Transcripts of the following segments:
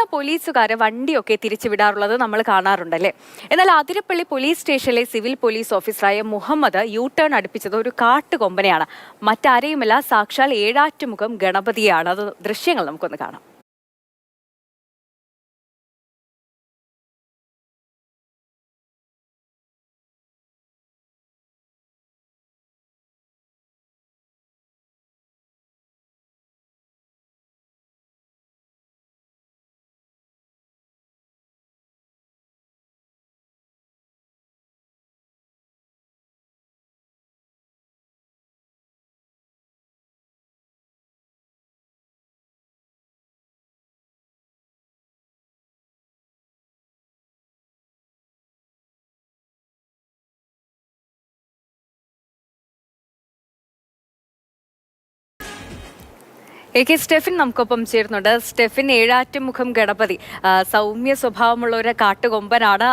സാധാരണ പോലീസുകാരെ വണ്ടിയൊക്കെ തിരിച്ചുവിടാറുള്ളത് നമ്മൾ കാണാറുണ്ടല്ലേ? എന്നാൽ അതിരപ്പള്ളി പോലീസ് സ്റ്റേഷനിലെ സിവിൽ പോലീസ് ഓഫീസറായ മുഹമ്മദ് യു ടേൺ അടുപ്പിച്ചത് ഒരു കാട്ടുകൊമ്പനെയാണ്. മറ്റാരെയുമല്ല സാക്ഷാൽ ഏഴാറ്റുമുഖം ഗണപതിയാണ്. അത് ദൃശ്യങ്ങൾ നമുക്കൊന്ന് കാണാം. എ കെ സ്റ്റെഫിൻ നമുക്കൊപ്പം ചേരുന്നുണ്ട്. സ്റ്റെഫിൻ ഏഴാറ്റുമുഖം ഗണപതി. സൗമ്യ സ്വഭാവമുള്ള ഒരു കാട്ടുകൊമ്പനാണ്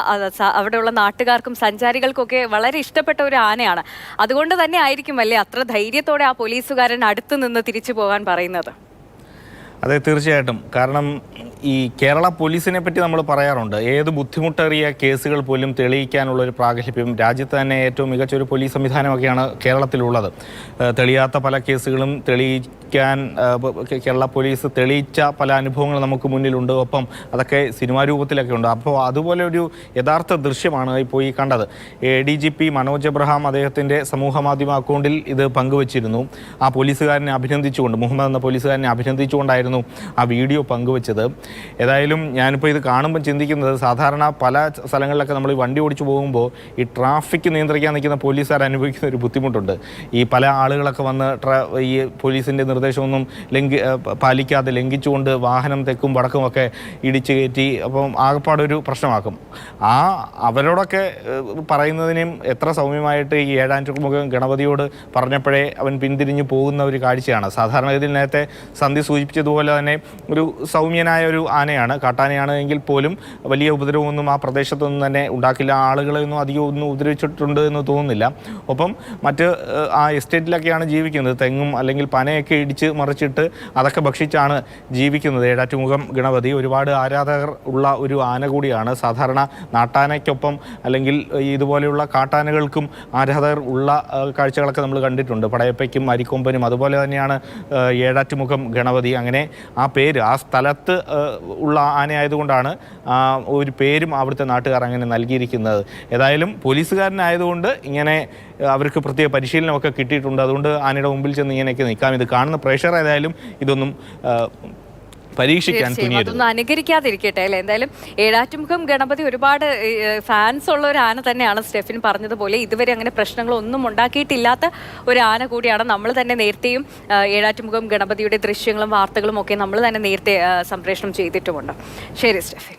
അവിടെയുള്ള നാട്ടുകാർക്കും സഞ്ചാരികൾക്കൊക്കെ വളരെ ഇഷ്ടപ്പെട്ട ഒരു ആനയാണ്. അതുകൊണ്ട് തന്നെ ആയിരിക്കും അല്ലേ അത്ര ധൈര്യത്തോടെ ആ പോലീസുകാരൻ അടുത്ത് നിന്ന് തിരിച്ചു പോകാൻ പറയുന്നത്? അതെ തീർച്ചയായിട്ടും. കാരണം ഈ കേരള പോലീസിനെ പറ്റി നമ്മൾ പറയാറുണ്ട്. ഏത് ബുദ്ധിമുട്ടേറിയ കേസുകൾ പോലും തെളിയിക്കാനുള്ള ഒരു പ്രാഗൽഭ്യം രാജ്യത്ത് തന്നെ ഏറ്റവും മികച്ച ഒരു പോലീസ് സംവിധാനമൊക്കെയാണ് കേരളത്തിലുള്ളത്. തെളിയാത്ത പല കേസുകളും തെളിയിക്കാൻ കേരള പോലീസ് തെളിയിച്ച പല അനുഭവങ്ങൾ നമുക്ക് മുന്നിലുണ്ട്. ഒപ്പം അതൊക്കെ സിനിമാ രൂപത്തിലൊക്കെ ഉണ്ട്. അപ്പോൾ അതുപോലെ ഒരു യഥാർത്ഥ ദൃശ്യമാണ് ഇപ്പോൾ ഈ കണ്ടത്. A D G P Manoj Abraham അദ്ദേഹത്തിന്റെ സമൂഹ മാധ്യമ അക്കൗണ്ടിൽ ഇത് പങ്കുവച്ചിരുന്നു. ആ പോലീസുകാരനെ അഭിനന്ദിച്ചുകൊണ്ട് മുഹമ്മദ് എന്ന പോലീസുകാരനെ അഭിനന്ദിച്ചുകൊണ്ടായിരുന്നു ആ വീഡിയോ പങ്കുവച്ചത്. ഏതായാലും ഞാനിപ്പോൾ ഇത് കാണുമ്പോൾ ചിന്തിക്കുന്നത് സാധാരണ പല സ്ഥലങ്ങളിലൊക്കെ നമ്മൾ ഈ വണ്ടി ഓടിച്ചു പോകുമ്പോൾ ഈ ട്രാഫിക് നിയന്ത്രിക്കാൻ നിൽക്കുന്ന പോലീസുകാർ അനുഭവിക്കുന്ന ഒരു ബുദ്ധിമുട്ടുണ്ട്. ഈ പല ആളുകളൊക്കെ വന്ന് ഈ പോലീസിന്റെ നിർദ്ദേശമൊന്നും ലംഘി പാലിക്കാതെ ലംഘിച്ചുകൊണ്ട് വാഹനം തെക്കും വടക്കും ഒക്കെ ഇടിച്ചു കയറ്റി അപ്പം ആകപ്പാടൊരു പ്രശ്നമാക്കും. ആ അവരോടൊക്കെ പറയുന്നതിനും എത്ര സൗമ്യമായിട്ട് ഈ ഏഴാറ്റുമുഖം ഗണപതിയോട് പറഞ്ഞപ്പോഴേ അവൻ പിന്തിരിഞ്ഞു പോകുന്ന ഒരു കാഴ്ചയാണ്. സാധാരണ ഇതിൽ നേരത്തെ സന്ധി സൂചിപ്പിച്ചതുപോലെ തന്നെ ഒരു സൗമ്യനായ ഒരു ആനയാണ്. കാട്ടാനയാണ് എങ്കിൽ പോലും വലിയ ഉപദ്രവമൊന്നും ആ പ്രദേശത്തൊന്നും തന്നെ ഉണ്ടാക്കില്ല. ആളുകളെ ഒന്നും അധികം ഒന്നും ഉപദ്രവിച്ചിട്ടുണ്ട് എന്ന് തോന്നുന്നില്ല. ഒപ്പം മറ്റ് ആ എസ്റ്റേറ്റിലൊക്കെയാണ് ജീവിക്കുന്നത്. തെങ്ങും അല്ലെങ്കിൽ പനയൊക്കെ ഇടിച്ച് മറിച്ചിട്ട് അതൊക്കെ ഭക്ഷിച്ചാണ് ജീവിക്കുന്നത്. ഏഴാറ്റുമുഖം ഗണപതി ഒരുപാട് ആരാധകർ ഉള്ള ഒരു ആന കൂടിയാണ്. സാധാരണ നാട്ടാനയ്ക്കൊപ്പം അല്ലെങ്കിൽ ഇതുപോലെയുള്ള കാട്ടാനകൾക്കും ആരാധകർ ഉള്ള കാഴ്ചകളൊക്കെ നമ്മൾ കണ്ടിട്ടുണ്ട്. പടയപ്പയ്ക്കും അരിക്കൊമ്പനും അതുപോലെ തന്നെയാണ് ഏഴാറ്റുമുഖം ഗണപതി. അങ്ങനെ ആ പേര് ആ സ്ഥലത്ത് ഉള്ള ആനയായതുകൊണ്ടാണ് ഒരു പേരും അവിടുത്തെ നാട്ടുകാർ അങ്ങനെ നൽകിയിരിക്കുന്നത്. ഏതായാലും പോലീസുകാരനായതുകൊണ്ട് ഇങ്ങനെ അവർക്ക് പ്രത്യേക പരിശീലനമൊക്കെ കിട്ടിയിട്ടുണ്ട്. അതുകൊണ്ട് ആനയുടെ മുമ്പിൽ ചെന്ന് ഇങ്ങനെയൊക്കെ നിൽക്കാം. ഇത് കാണുന്ന പ്രഷർ ഏതായാലും ഇതൊന്നും പരീക്ഷിക്കാൻ അതൊന്നും അനുകരിക്കാതിരിക്കട്ടെ അല്ലെ? എന്തായാലും ഏഴാറ്റുമുഖം ഗണപതി ഒരുപാട് ഫാൻസ് ഉള്ള ഒരു ആന തന്നെയാണ് സ്റ്റെഫിൻ പറഞ്ഞതുപോലെ. ഇതുവരെ അങ്ങനെ പ്രശ്നങ്ങളൊന്നും ഉണ്ടാക്കിയിട്ടില്ലാത്ത ഒരു ആന കൂടിയാണ് നമ്മൾ തന്നെ നേരത്തെയും ഏഴാറ്റുമുഖം ഗണപതിയുടെ ദൃശ്യങ്ങളും വാർത്തകളും ഒക്കെ നമ്മൾ തന്നെ നേരത്തെ സംപ്രേഷണം ചെയ്തിട്ടുമുണ്ട്. ശരി സ്റ്റെഫിൻ.